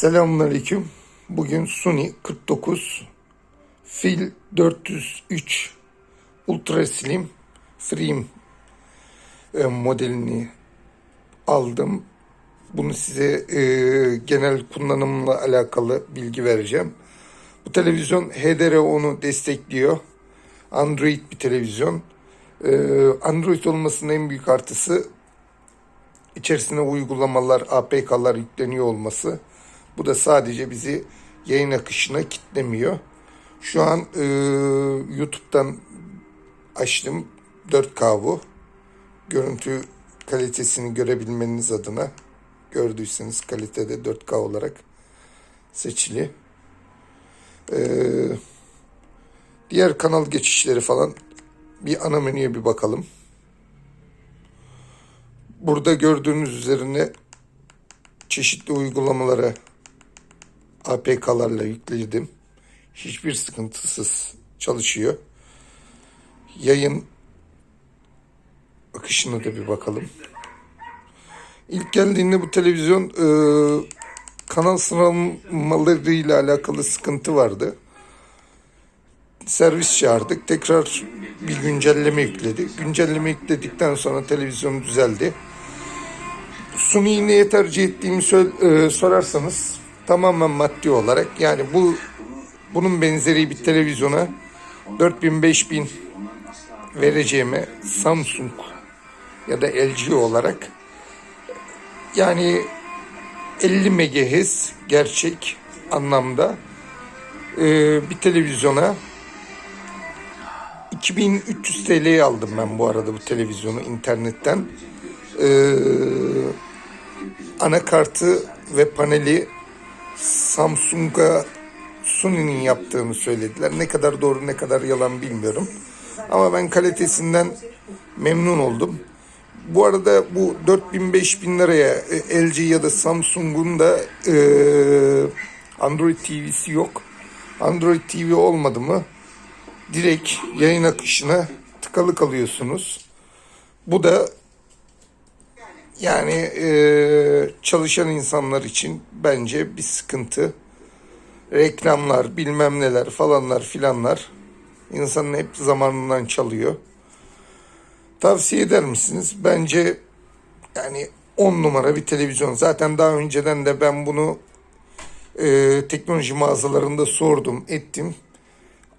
Selamünaleyküm. Bugün Sony 49 Fil 403 Ultra Slim Frame e, modelini aldım. Bunu size e, genel kullanımla alakalı bilgi vereceğim. Bu televizyon HDR10'u destekliyor. Android bir televizyon. E, Android olmasının en büyük artısı içerisine uygulamalar, APK'lar yükleniyor olması. Bu da sadece bizi yayın akışına kitlemiyor. Şu an e, YouTube'dan açtım 4K bu. Görüntü kalitesini görebilmeniz adına gördüyseniz kalitede 4K olarak seçili. E, diğer kanal geçişleri falan bir ana menüye bir bakalım. Burada gördüğünüz üzerine çeşitli uygulamalara APK'larla yükledim. Hiçbir sıkıntısız çalışıyor. Yayın akışına da bir bakalım. İlk geldiğinde bu televizyon e, kanal sıralamalarıyla alakalı sıkıntı vardı. Servis çağırdık. Tekrar bir güncelleme yükledi. Güncelleme yükledikten sonra televizyon düzeldi. Sony'yi neye tercih ettiğimi e, sorarsanız tamamen maddi olarak yani bu bunun benzeri bir televizyona 4000-5000 vereceğime Samsung ya da LG olarak yani 50 MHz gerçek anlamda e, bir televizyona 2300 TL'ye aldım ben bu arada bu televizyonu internetten. Ee, anakartı ve paneli Samsung'a Sony'nin yaptığını söylediler. Ne kadar doğru ne kadar yalan bilmiyorum. Ama ben kalitesinden memnun oldum. Bu arada bu 4000-5000 liraya e, LG ya da Samsung'un da e, Android TV'si yok. Android TV olmadı mı direkt yayın akışına tıkalı kalıyorsunuz. Bu da yani e, çalışan insanlar için bence bir sıkıntı. Reklamlar, bilmem neler falanlar filanlar insanın hep zamanından çalıyor. Tavsiye eder misiniz? Bence yani 10 numara bir televizyon. Zaten daha önceden de ben bunu e, teknoloji mağazalarında sordum, ettim.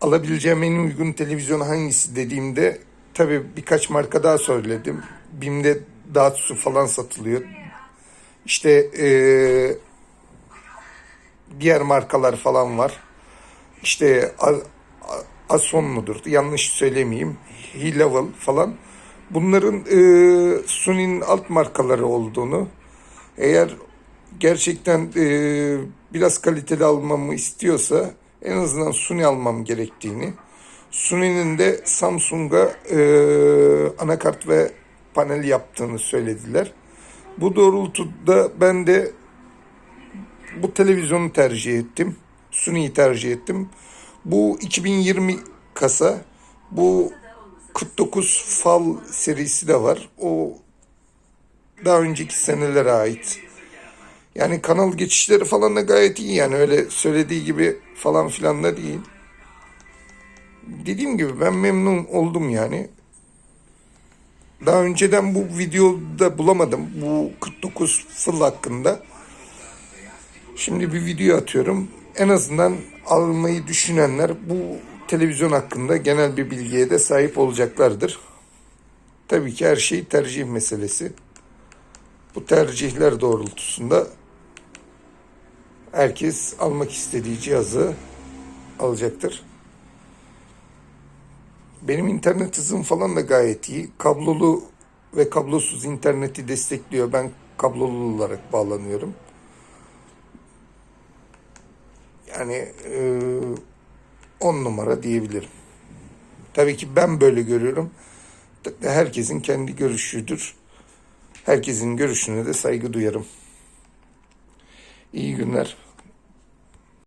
Alabileceğim en uygun televizyon hangisi dediğimde tabii birkaç marka daha söyledim. BİM'de Daihatsu falan satılıyor. İşte e, diğer markalar falan var. İşte A- Ason mudur? Yanlış söylemeyeyim. H-Level falan. Bunların e, Sony'nin alt markaları olduğunu eğer gerçekten e, biraz kaliteli almamı istiyorsa en azından Sony almam gerektiğini Sony'nin de Samsung'a e, anakart ve panel yaptığını söylediler. Bu doğrultuda ben de bu televizyonu tercih ettim. Sony'yi tercih ettim. Bu 2020 kasa. Bu 49 Fal serisi de var. O daha önceki senelere ait. Yani kanal geçişleri falan da gayet iyi yani öyle söylediği gibi falan filan da değil. Dediğim gibi ben memnun oldum yani. Daha önceden bu videoda bulamadım. Bu 49 fıl hakkında. Şimdi bir video atıyorum. En azından almayı düşünenler bu televizyon hakkında genel bir bilgiye de sahip olacaklardır. Tabii ki her şey tercih meselesi. Bu tercihler doğrultusunda herkes almak istediği cihazı alacaktır. Benim internet hızım falan da gayet iyi. Kablolu ve kablosuz interneti destekliyor. Ben kablolu olarak bağlanıyorum. Yani 10 numara diyebilirim. Tabii ki ben böyle görüyorum. Herkesin kendi görüşüdür. Herkesin görüşüne de saygı duyarım. İyi günler.